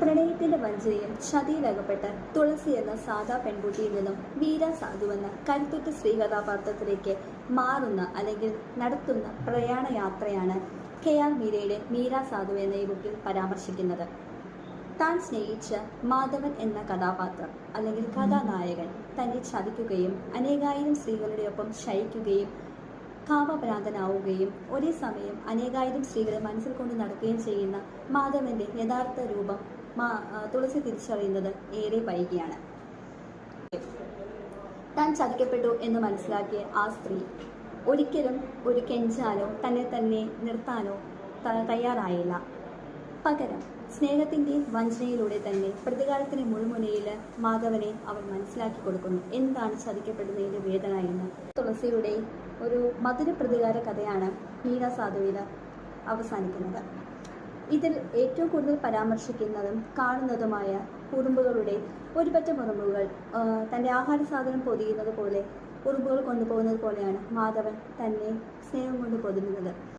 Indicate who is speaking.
Speaker 1: പ്രണയത്തിന്റെ വഞ്ചനയിൽ ചതിയിലകപ്പെട്ട് തുളസി എന്ന സാധാ പെൺകുട്ടിയിൽ നിന്നും വീര സാധു എന്ന കരുത്തുറ്റ സ്ത്രീ കഥാപാത്രത്തിലേക്ക് മാറുന്ന അല്ലെങ്കിൽ നടത്തുന്ന പ്രയാണയാത്രയാണ് കെ ആർ മീരയുടെ മീര സാധു എന്ന ഈ ബുക്കിൽ പരാമർശിക്കുന്നത്. താൻ സ്നേഹിച്ച മാധവൻ എന്ന കഥാപാത്രം അല്ലെങ്കിൽ കഥാനായകൻ തന്നെ ചതിക്കുകയും അനേകായിരം സ്ത്രീകളുടെ ഒപ്പം ശയിക്കുകയും കാമഭ്രാന്തനാവുകയും ഒരേ സമയം അനേകായിരം സ്ത്രീകളെ മനസ്സിൽ കൊണ്ട് നടക്കുകയും ചെയ്യുന്ന മാധവന്റെ യഥാർത്ഥ രൂപം തുളസി തിരിച്ചറിയുന്നത് ഏറെ വൈകിയാണ്. താൻ ചതിക്കപ്പെട്ടു എന്ന് മനസ്സിലാക്കിയ ആ സ്ത്രീ ഒരിക്കലും ഒരു കെഞ്ചാലോ തന്നെ തന്നെ നിർത്താനോ തയ്യാറായില്ല. പകരം സ്നേഹത്തിന്റെ വഞ്ചനയിലൂടെ തന്നെ പ്രതികാരത്തിന് മുൾമുനയിൽ മാധവനെ അവൾ മനസ്സിലാക്കി കൊടുക്കുന്നു. എന്താണ് ചതിക്കപ്പെടുന്നതിന്റെ വേദന എന്ന്. തുളസിയുടെ ഒരു മധുര പ്രതികാര കഥയാണ് മീര സാധുവിൽ അവസാനിക്കുന്നത്. ഇതിൽ ഏറ്റവും കൂടുതൽ പരാമർശിക്കുന്നതും കാണുന്നതുമായ ഉറുമ്പുകളുടെ ഒരുപറ്റം ഉറുമ്പുകൾ തന്റെ ആഹാര സാധനം പൊതിയുന്നത് പോലെ ഉറുമ്പുകൾ കൊണ്ടുപോകുന്നത് പോലെയാണ് മാധവൻ തന്നെ സ്നേഹം കൊണ്ട് പൊതിഞ്ഞത്.